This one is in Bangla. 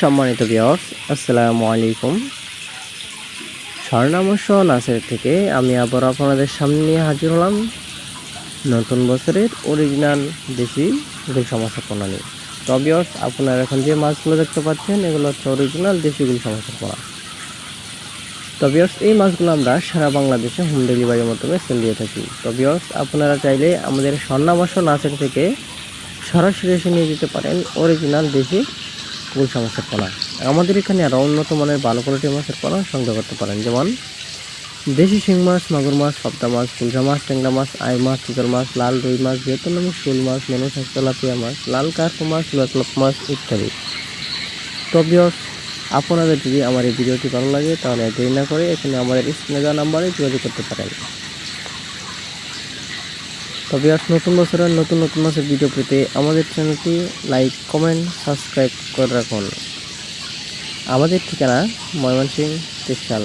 সম্মানিত বিয়স আসসালামু আলাইকুম। স্বর্ণামর্ষ নাচের থেকে আমি আবার আপনাদের সামনে হাজির হলাম নতুন বছরের অরিজিনাল দেশি গুল সমস্যা তো বিয়স আপনারা এখন যে মাছগুলো দেখতে পাচ্ছেন, এগুলো হচ্ছে অরিজিনাল দেশি গুল সমস্যা তো বিয়স এই মাছগুলো আমরা সারা বাংলাদেশে হোম ডেলিভারির মাধ্যমে সেল দিয়ে থাকি। তো বিয়স আপনারা চাইলে আমাদের স্বর্ণামর্ষ নাচের থেকে সরাসরি এসে নিয়ে যেতে পারেন অরিজিনাল দেশি কুল সমস্যার পোনা আমাদের এখানে আরও উন্নত মানের ভালো কোয়ালিটির মাছের পোনা সংগ্রহ করতে পারেন। যেমন দেশি শিং মাছ, মাগুর মাছ, পাবদা মাছ কুলসা মাছ, ট্যাংরা মাছ, আই মাছ, চিতল মাছ, লাল রুই মাছ ভিয়েতনামি শোল মাছ, মেনু শাক মাছ, লাল কার্প মাছ লোটলপ মাছ ইত্যাদি। তো আপনাদের যদি আমার এই ভিডিওটি ভালো লাগে, তাহলে দেরি না করে এখানে আমাদের স্ক্রিনে দেওয়া নাম্বারে যোগাযোগ করতে পারেন। তবে আজ নতুন বছরের নতুন নতুন মাসের ভিডিও পেতে আমাদের চ্যানেলটি লাইক কমেন্ট সাবস্ক্রাইব করে রাখুন। আমাদের ঠিকানা ময়মনসিংহ ত্রিশাল